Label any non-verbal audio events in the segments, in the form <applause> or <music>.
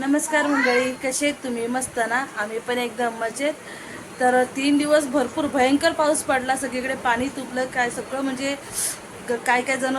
नमस्कार मंडळी कसे आहेत तुम्ही? मस्त ना? आम्ही पण एकदम मजेत. तर तीन दिवस भरपूर भयंकर पाऊस पडला. सगळीकडे पाणी तुपलं काय सगळं म्हणजे ग- काय काय जण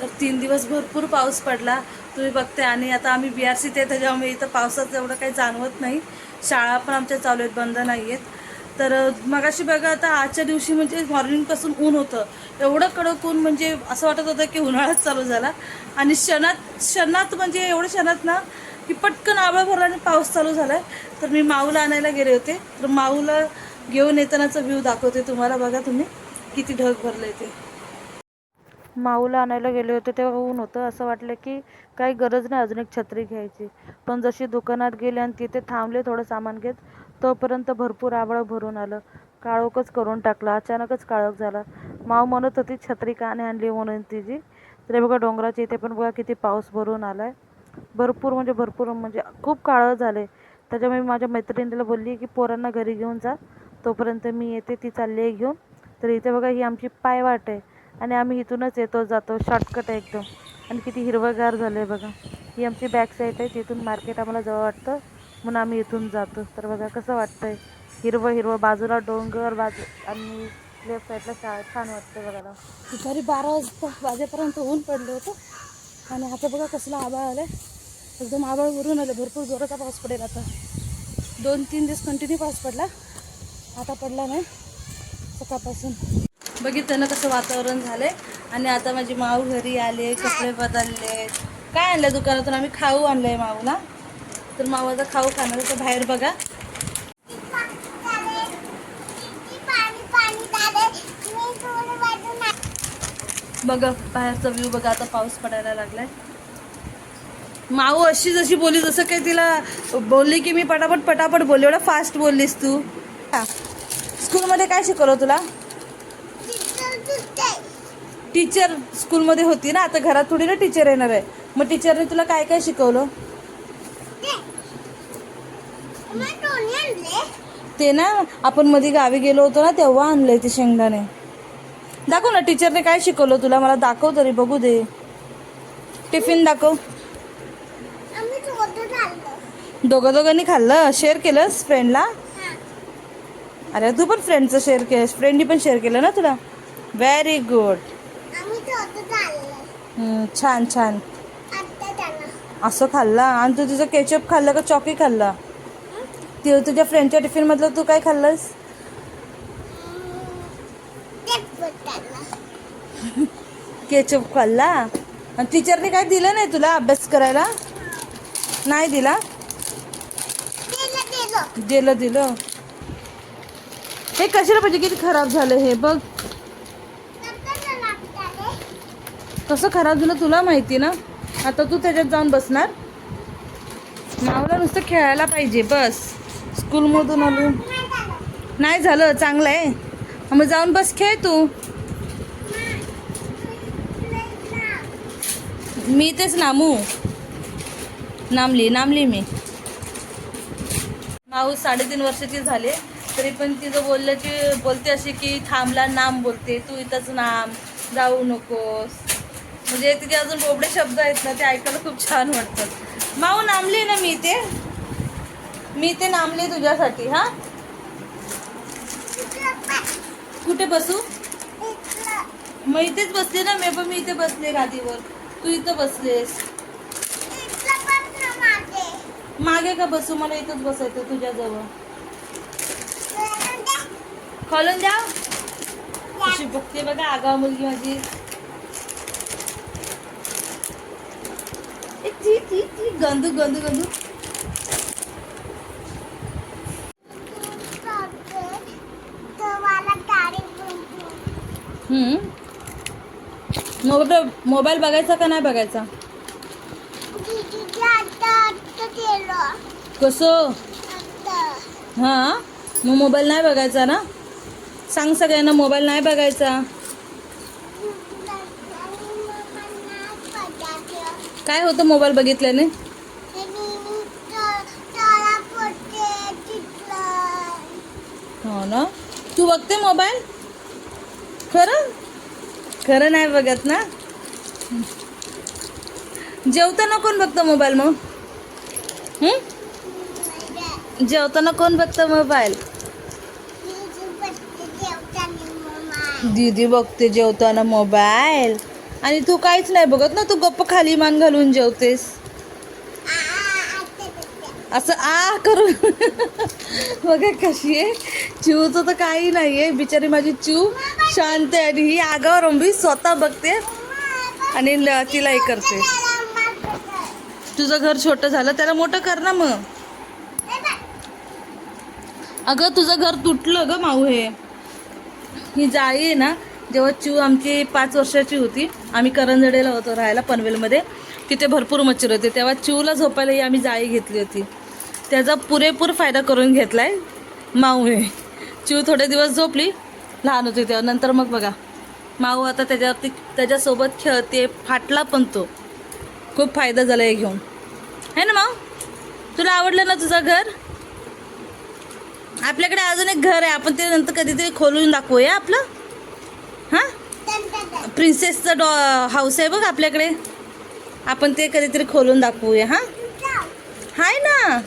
तर तीन दिवस भरपूर पाऊस पडला. तुम्ही बघते आणि आता आम्ही बी आर सीत आहे त्याच्यामुळे इथं पावसाचं एवढं काही जाणवत नाही. शाळा पण आमच्या चालू आहेत बंद नाही आहेत तर मगाशी बघा आता आजच्या दिवशी म्हणजे मॉर्निंगपासून ऊन होतं. एवढं कडक ऊन म्हणजे असं वाटत होतं की उन्हाळाच चालू झाला. आणि क्षणात क्षणात म्हणजे एवढं क्षणात ना की पटकन आबळ भरला आणि पाऊस चालू झाला आहे तर मी माऊला आणायला गेले होते. तर माऊला घेऊन येतानाचा व्ह्यू दाखवते तुम्हाला. बघा तुम्ही किती ढग भरले ते. माऊला आणायला गेले होते तेव्हा ऊन होतं. असं वाटलं की काही गरज नाही अजून एक छत्री घ्यायची. पण जशी दुकानात गेले आणि तिथे थांबले थोडं सामान घेत तोपर्यंत भरपूर आबळ भरून आलं. काळोखच करून टाकला. अचानकच काळोख झाला. माऊ म्हणत होती छत्री का नाही आणली म्हणून तिची? तरी बघा डोंगराच्या इथे पण बघा किती पाऊस भरून आला आहे भरपूर म्हणजे भरपूर म्हणजे खूप काळं झाले त्याच्यामुळे मी माझ्या मैत्रिणीला बोलली की पोरांना घरी घेऊन जा. तोपर्यंत मी येते ती चालली आहे घेऊन. तर इथे बघा ही आमची पायवाट आहे. आणि आम्ही इथूनच येतो जातो. शॉर्टकट आहे एकदम. आणि किती हिरवंगार झालं आहे बघा. ही आमची बॅक साईड आहे. तिथून मार्केट आम्हाला जवळ वाटतं. म्हणून आम्ही इथून जातो. तर बघा कसं वाटतं आहे हिरवं हिरवं. बाजूला डोंगर बाजू आणि लेफ्ट साईडला छान वाटतं बघायला. दुपारी बारा वाजता वाजेपर्यंत ऊन पडलं होतं. आणि आता बघा कसला आभाळ आलं एकदम आभाळ भरून आलं. भरपूर जोराचा पाऊस पडेल आता. दोन तीन दिवस कंटिन्यू पाऊस पडला. आता पडला नाही. सकाळपासून. बघितलं ना कसं वातावरण झालंय. आणि आता माझी माऊ घरी आले कपडे बदलले काय आणलं दुकानातून? आम्ही खाऊ आणलंय माऊला. तर माऊ आता खाऊ खाणार तर बाहेर बघा. बघा बाहेरचा व्ह्यू बघा आता पाऊस पडायला लागलाय. माऊ अशी जशी बोली जसं काही तिला बोलली की मी पटापट पटापट बोलली. एवढं फास्ट बोललीस तू. स्कूलमध्ये काय शिकवलं तुला? टीचर स्कूलमध्ये होती ना? आता घरात थोडी ना टीचर येणार आहे. मग टीचरने तुला काय काय शिकवलं? ते ना आपण मध्ये गावी गेलो होतो ना तेव्हा आणलंय ते शेंगदाणे. दाखव ना टीचरने काय शिकवलं तुला? मला दाखव तरी बघू दे. टिफिन दाखव. दोघं दोघांनी खाल्लं? शेअर केलंस फ्रेंडला अरे तू पण फ्रेंडचं शेअर केलंस फ्रेंडनी पण शेअर केलं ना तुला? व्हेरी गुड छान छान. असं खाल्ला? आणि तू तुझं केचप खाल्लं का चॉकी खाल्ला? ते तुझ्या फ्रेंडच्या टिफिन मधलं तू काय खाल्लंस? केचप खाल्ला. आणि टीचरने काय दिलं नाही तुला अभ्यास करायला? नाही दिला? दिलं दिलं. हे कशाला पाहिजे किती खराब झालं हे बघ. कसं खराब झालं तुला माहिती ना? आता तू त्याच्यात जाऊन बसणार. मावला नुसतं खेळायला पाहिजे बस. स्कूलमधून आलो नाही झालं चांगलं आहे. मग जाऊन बस खेळ तू. मी तेच नामू. नामली नामली मी. माऊ साडेतीन वर्षाची झाले तरी पण तिचं बोललं की बोलते अशी की थांबला नाम बोलते तू इथंच नाम जाऊ नकोस. म्हणजे तिथे अजून बोबडे शब्द आहेत ना ते ऐकायला खूप छान वाटतात. माऊ नामली ना मी ते. मी ते नामले तुझ्यासाठी हा? कुठे बसू? मग इथेच बसले ना मी पण मी इथे बसले गादीवर. तू इथं बसलेस. मागे का बसू? मला इथंच बसायचं तुझ्याजवळ खोलून द्या. अशी बघते बघा आगाव मुलगी माझी. ती ती ती गंदू गंदू गंदू. हम्म. मोबाईल मोबाईल बघायचा का नाही बघायचा? कसं? हां? मग मोबाईल नाही बघायचा ना? सांग सगळ्यांना मोबाईल नाही बघायचा. काय होतं मोबाईल बघितल्याने? हो ना? तू बघते मोबाईल? खरं? खरं नाही बघत ना? जेवताना कोण बघतं मोबाईल मग? जेवताना कोण बघतं मोबाईल दीदी बघते जेवताना मोबाईल आणि तू काहीच नाही बघत ना तू गप्प खाली मान घालून जेवतेस. असं आ करून. <laughs> बघा कशी आहे. चिवचं तर काही नाही आहे बिचारी माझी चिव शांत आहे आणि ही आगावर अंबी स्वतः बघते आणि ल- तिला हे करते. तुझं घर छोटं झालं त्याला मोठं कर ना मग. अगं तुझं घर तुटलं ग माऊ हे. ही जाळी आहे ना जेव्हा चिव आमची पाच वर्षाची होती आम्ही करंजडेला होतो राहायला पनवेलमध्ये. तिथे भरपूर मच्छर होते. तेव्हा चिवला झोपायला ही आम्ही जाळी घेतली होती. त्याचा पुरेपूर फायदा करून घेतला आहे माऊ हे. चिव थोडे दिवस झोपली लहान होती तेव्हा. नंतर मग बघा. माऊ आता त्याच्यावरती त्याच्यासोबत खेळते फाटला पण तो. खूप फायदा झाला हे घेऊन. है ना माऊ? तुला आवडलं ना तुझं घर? आपल्याकडे अजून एक घर आहे. आपण ते नंतर कधीतरी खोलून दाखवूया आपलं. हां? प्रिन्सेसचं डॉ हाऊस आहे बघ आपल्याकडे. आपण ते कधीतरी खोलून दाखवूया हां? हाय ना.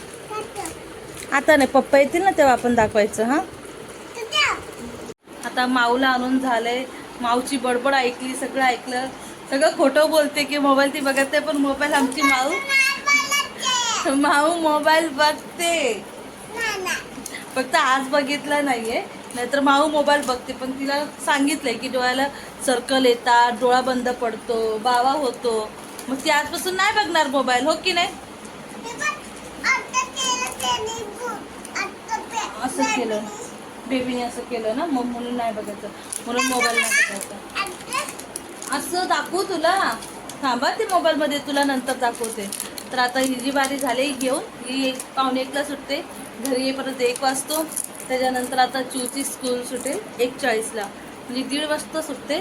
आता नाही पप्पा येतील ना तेव्हा आपण दाखवायचं हां? आता माऊला आणून झालंय. माऊची बडबड ऐकली सगळं ऐकलं. सगळं खोटं बोलते की मोबाईल ती बघत नाही पण मोबाईल आमची माऊ. माऊ मोबाईल बघते. फक्त आज बघितलं नाहीये. नाहीतर माऊ मोबाईल बघते पण तिला सांगितलंय की डोळ्याला सर्कल येतात डोळा बंद पडतो बावा होतो. मग ती आजपासून नाही बघणार मोबाईल हो की नाही? असं केलं. बेबीने असं केलं ना मग म्हणून नाही बघायचं. म्हणून मोबाईल नाही बघायचा. असं दाखवू तुला. थांबा ते मोबाईलमध्ये तुला नंतर दाखवते. तर आता ही जी बारी झाली घेऊन ही एक पावणे एकला सुटते. घरी येईपर्यंत एक वाजतो. त्याच्यानंतर आता चूची स्कूल सुटेल एक चाळीसला. म्हणजे दीड वाजता सुटते.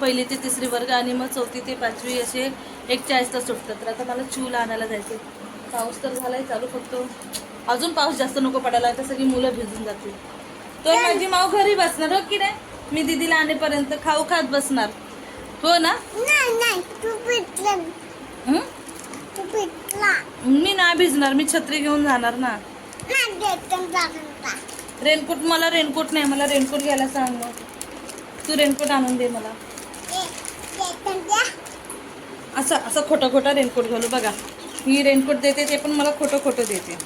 पहिली ते तिसरी वर्ग आणि मग चौथी ते पाचवी असे एक चाळीसला सुटतात. तर आता मला चूला आणायला जायचं पाऊस तर झालाय चालू फक्त. अजून पाऊस जास्त नको पडायला तर सगळी मुलं भिजून जातील. तो माझी माऊ घरी बसणार हो की नाही मी दीदीला आणेपर्यंत खाऊ खात बसणार. हो ना? हं? मी नाही भिजणार मी छत्री घेऊन जाणार ना. रेनकोट मला रेनकोट नाही मला रेनकोट घ्यायला सांग मग. तू रेनकोट आणून दे मला. असं असं खोटं खोटं रेनकोट घालू बघा. ही रेनकोट देते ते पण मला खोटं खोटं देते.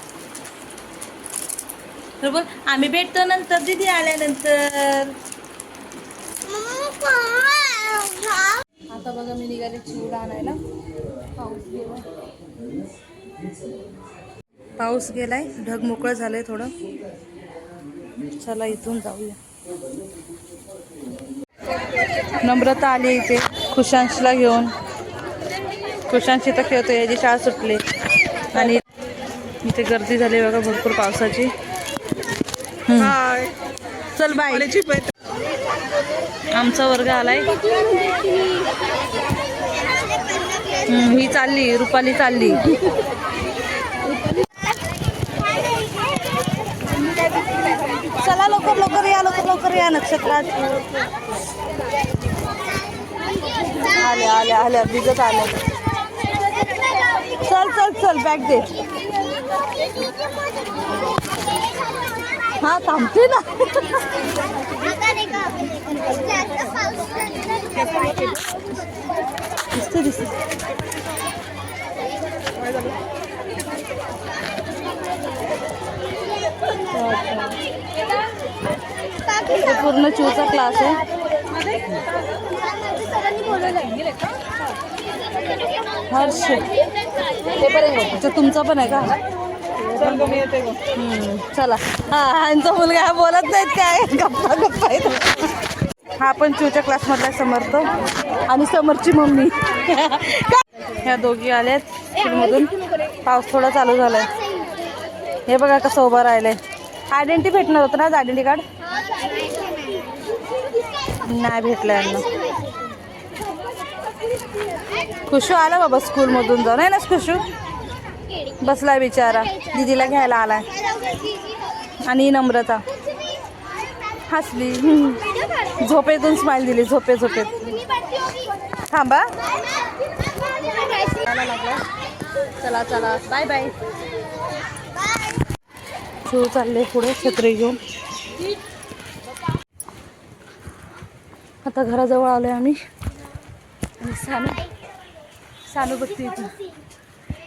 बरोबर आम्ही भेटतो नंतर दीदी आल्यानंतर. आता बघा मी निघाले चिवडा आणायला. पाऊस गेलाय. पाऊस गेलाय. ढग मोकळं झालंय थोडं. चला इथून जाऊया. नम्रता आली इथे. खुशांशला घेऊन. खुशांशी तर खेळतो याची शाळा सुटली. आणि इथे गर्दी झाली बघा भरपूर पावसाची. हम्म. चल बाय. आमचा वर्ग आलाय. ही चालली रुपाली चालली. चला लवकर लवकर या लवकर लवकर या नक्षत्रात. आले आले आले भिजत आले चल चल चल बॅग दे. हा थांबते ना. दिसते दिसते पूर्ण चिवचा क्लास आहे. हर्ष. तुमचा पण आहे का? चला हा ह्यांचा मुलगा हा बोलत नाहीत काय? गप्पा गप्पा आहेत हा पण चिवच्या क्लासमधला समर्थ आणि समरची मम्मी. ह्या दोघी आल्यात स्कूलमधून. पाऊस थोडा चालू झालाय. हे बघा कसं उभं राहिलंय. आयडेंटिटी भेटणार होतं ना आज? Identity card? नाही भेटलं यांना. खुशू आला बाबा स्कूलमधून जाऊन. आहे ना खुशू? बसलाय बिचारा. दीदीला घ्यायला आलाय. आणि नम्रता. हसली. झोपेतून स्माईल दिली झोपे झोपेत. थांबा. चला चला. बाय बाय शिव चालले पुढे छत्री घेऊन. आता घराजवळ आलोय आम्ही. आणि सानू सानू बघते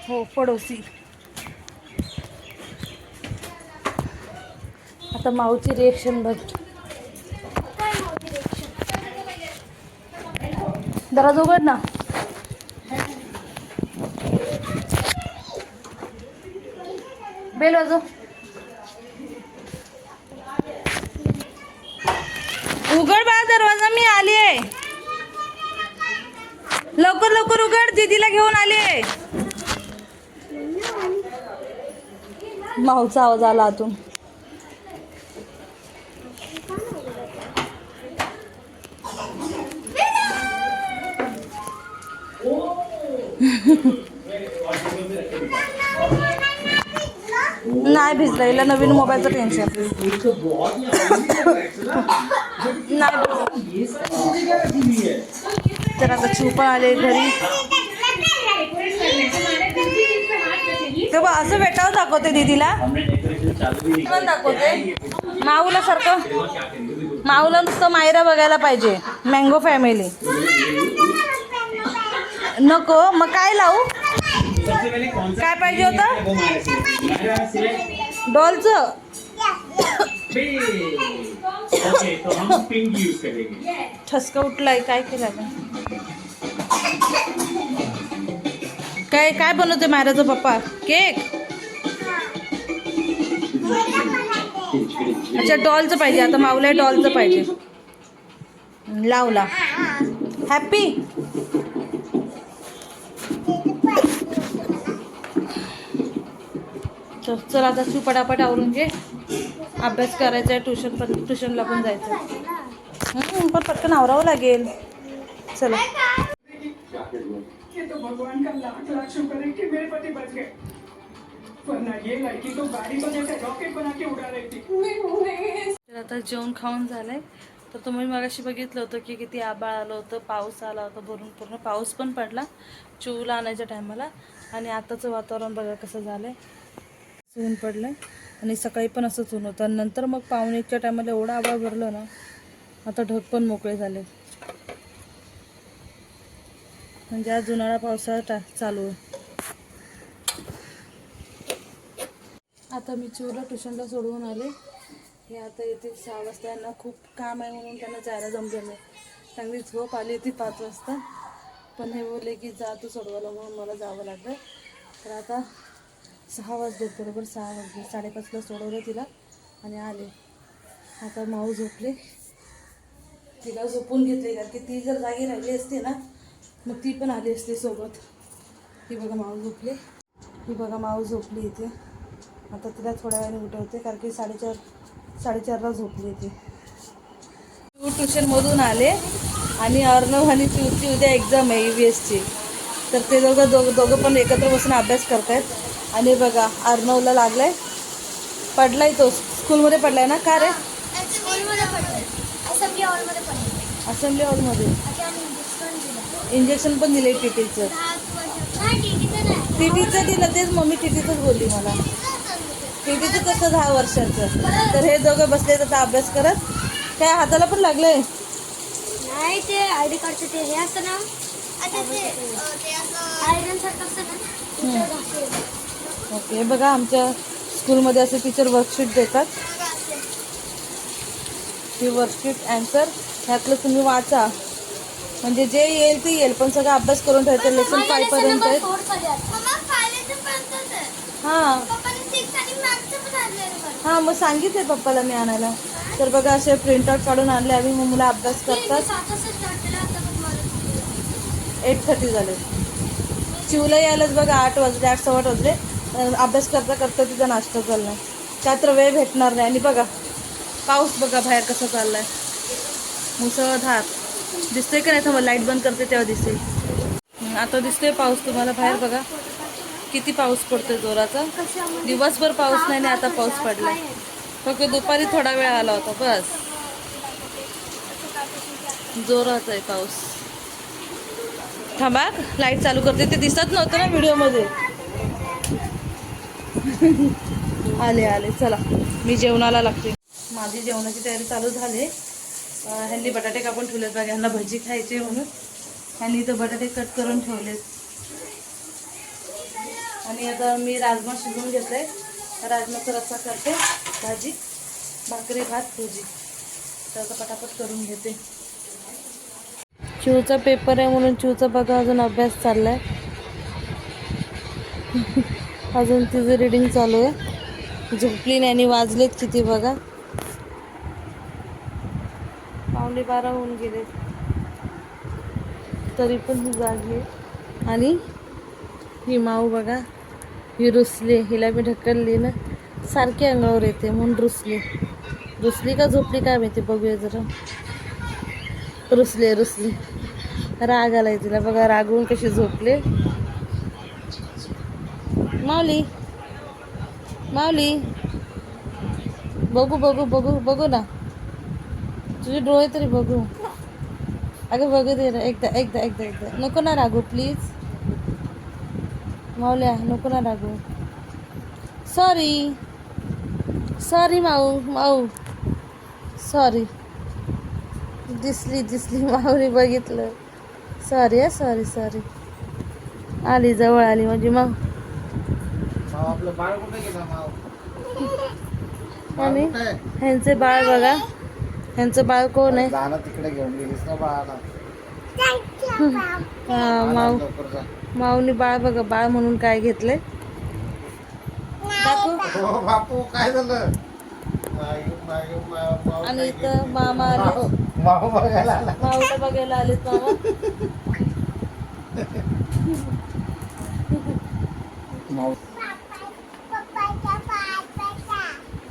हो पडोसी. आता माऊची रिएक्शन बघ. दराज उघड ना. बेल वाजो उघड बा दरवाजा मी आली आहे लवकर लवकर उघड दीदीला घेऊन आली आहे माऊचा आवाज आला आतून नाही भिजलं हिला नवीन मोबाईलचं टेन्शन नाही तर आता चिव आले घरी. ते बघ असं बेटावर दाखवते दीदीला. दाखवते. माऊला सारखं माऊला नुसतं मायरा बघायला पाहिजे. Mango family. नको मग काय लावू? काय पाहिजे होतं? डॉलचं. ठसका उठलाय काय केलं? काय काय बनवते महाराज पप्पा? केक? अच्छा डॉलचं पाहिजे. आता माऊला डॉलचं पाहिजे. लावला. हॅपी तर चल आता तू पटापट आवरून घे. अभ्यास करायचा आहे ट्युशन पण ट्युशनला पण जायचं आहे. पण पटकन आवरावं लागेल. चला. भगवान का लाख लाख शुक्र है कि मेरे पति बच गए. वरना ये लड़की तो गाड़ी को जैसे रॉकेट बना के उड़ा रही थी. तर आता जेवण खाऊन झालंय. तर तुम्ही मगाशी बघितलं होतं की किती आबाळ आलं होतं पाऊस आला होता भरून पूर्ण पाऊस पण पडला चिवला आणायच्या टायमाला. आणि आताचं वातावरण बघा कसं झालं आहे ऊन आहे आणि सकाळी पण असंच ऊन होतं. नंतर मग पाहुणेच्या टायमाला एवढा आबाळ भरलं ना आता ढग पण मोकळे झाले म्हणजे आज उन्हाळा पावसाळा टा चालू आहे. आता मी चिवला ट्युशनला सोडवून आले. हे आता येतील सहा वाजता. यांना खूप काम आहे म्हणून त्यांना जायला जमलं नाही. चांगली झोप आली होती पाच वाजता. पण हे बोलले की जा तू सोडवायला म्हणून मला जावं लागलं. तर आता सहा वाजले बरोबर सहा वाजले. साडेपाचला सोडवलं तिला आणि आले. आता माऊ झोपले. तिला झोपून घेतले कारण की ती जर जागी राहिली असती ना मग ती पण आली असते सोबत. ही बघा माऊ झोपले. ही बघा माऊ झोपली इथे. आता तिला थोड्या वेळाने उठवते कारण की साडेचार साडेचारला झोपली ती. तू ट्युशनमधून आले आणि अर्णव आणि चिवची उद्या एक्झाम आहे यू बी एसची तर ते दोघं दोघं दोघं पण एकत्र बसून अभ्यास करतायत. आणि बघा अर्णवला लागलाय. पडलाय तो. स्कूलमध्ये पडलाय ना? का रे? असेंब्ली हॉलमध्ये इंजेक्शन पण दिले टीटीचं. नाही टी टीचं दिलं तेच मम्मी टी टीचंच बोलली मला. टी टीचं कसं दहा वर्षाचं? तर हे दोघं बसले आता अभ्यास करत? काय हाताला पण लागलंय? नाही ते आय डी कार्डचं ते हे असतं ना. ओके बघा आमच्या स्कूलमध्ये असे टीचर वर्कशीट देतात. ती वर्कशीट अँसर ह्यातलं तुम्ही वाचा. म्हणजे जे येईल ते येईल पण सगळं अभ्यास करून ठेवायचं लेसन फाय पर्यंत. हां. हां मग सांगितले पप्पाला मी आणायला. तर बघा असे प्रिंटआउट काढून आणले आम्ही मग मुलं अभ्यास करतात. एट थर्टी झाले. चिवला यायलाच बघा आठ वाजले आठ सव्वा वाजले. अभ्यास करता करता तिचा नाश्ता चाललाय. त्यात तर वेळ भेटणार नाही. आणि बघा पाऊस बघा बाहेर कसा चाललाय. मुसळधार. दिसतंय का नाही? थांबा लाइट बंद करते तेव्हा दिसेल. आता दिसतोय पाऊस तुम्हाला बाहेर बघा. किती पाऊस पडतोय जोराचा. दिवसभर पाऊस नाही आणि आता पाऊस पडलाय. फक्त दुपारी थोडा वेळ आला होता बस. जोराचा आहे पाऊस. थांबा लाइट चालू करते. ते दिसत नव्हतं ना व्हिडिओमध्ये. आले आले. चला मी जेवणाला लागते. माझी जेवणाची तयारी चालू झाली. ह्यांनी बटाटे कापून ठेवलेत बघा ह्यांना भजी खायची म्हणून. ह्यांनी इथं बटाटे कट करून ठेवलेत. आणि आता मी राजमा शिजवून घेतले राजमाचा रस्सा करते भाजी भाकरी भात भजी. तर आता पटापट करून घेते. चिवचा पेपर आहे म्हणून चिवचा बघा अजून अभ्यास चाललाय. <laughs> अजून तिचं रिडिंग चालू आहे. झोपली नाही आणि वाजलेत किती बघा. पावणे बारा होऊन गेले. तरी पण ही जागी आणि ही माऊ बघा ही रुसली हिला मी ढकलली ना सारखी अंगावर येते म्हणून रुसली. रुसली का झोपली काय माहिती बघूया जरा. रुसले रुसली. राग आलाय तिला. बघा रागवून कशी झोपले. माऊली माऊली. बघू बघू बघू बघू ना. तुझे डोळे तरी बघू. अगं बघू दे एकदा एकदा एकदा एकदा. नको ना रागू प्लीज माऊल्या नको ना रागू. सॉरी सॉरी माऊ माऊ. सॉरी दिसली दिसली माऊली बघितलं. सॉरी हा सॉरी सॉरी आली जवळ आली माझी माऊ. आणि? ह्यांचे बाळ बघा. ह्यांचं बाळ कोण आहे. जाणं तिकडे घेऊन गेलीस ना बाळाला. हा, माऊ लवकर जा. माऊनी बाळ बघा बाळ म्हणून काय घेतलंय. दाखव हो बापू काय झालं? आणि काय इथं मामा आले? माव बघायला आला. माऊला बघायला आलेत मामा.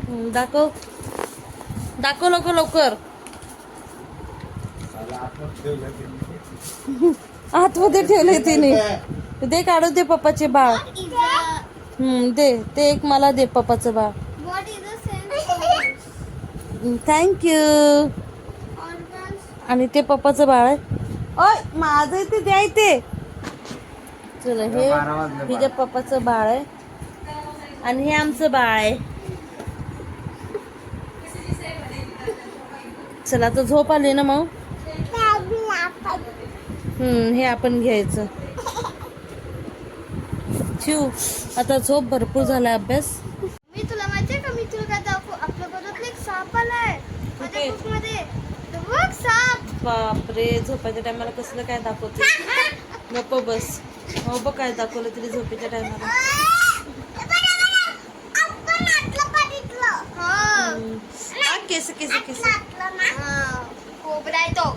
हम्म, दाखव. दाखव लवकर लवकर. आतमध्ये ठेवले तिने. दे काढू दे पप्पाचे बाळ. हम्म दे. ते एक मला दे पप्पाचं बाळ. थँक्यू? आणि ते पप्पाचं बाळ आहे. ओय माझं ते द्याय ते. चला हे तिच्या पप्पाचं बाळ आहे. आणि हे आमचं बाळ आहे. चला आता झोप आली ना मग? हम्म हे आपण घ्यायचं. शिव आता झोप भरपूर झाला अभ्यास. मी तुला माहितीये का मी तुला दाखवू आपल्या बरोबर एक साप आलाय. माझ्या कुठे? बुकमध्ये तो बघ साप. बापरे झोपायच्या टायमाला कसलं काय दाखवते <laughs> नको बस. हो बघ काय दाखवलं तरी झोपेच्या टायमाला. हा. केस केस केस. हा. कोबरा आहे तो.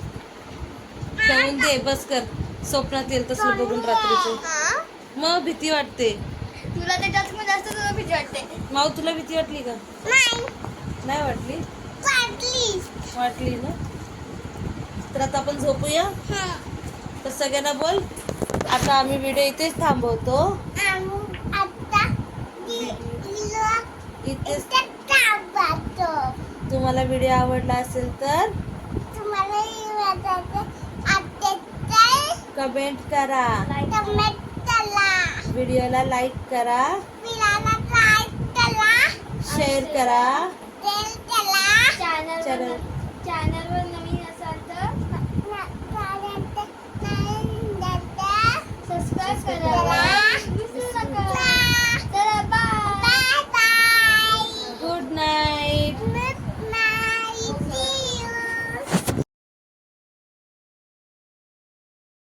जाऊन दे बस कर. स्वप्नात येईल तसलं बघून रात्रीचं. हा? मग भीती वाटते. तुला ते जास्त मध्ये जास्त तुला भीती वाटते. माऊ तुला भीती वाटली का? नाही. नाही वाटली? वाटली. वाटली ना? तर आता आपण झोपूया. तर सगळ्यांना बोल आता आम्ही व्हिडिओ इथेच थांबवतो. इथेच तुम्हाला व्हिडिओ आवडला असेल तर कमेंट करा. व्हिडिओला लाईक करा. शेअर करा. चॅनल चॅनल चॅनलवर नवीन असाल तर सबस्क्राईब करा.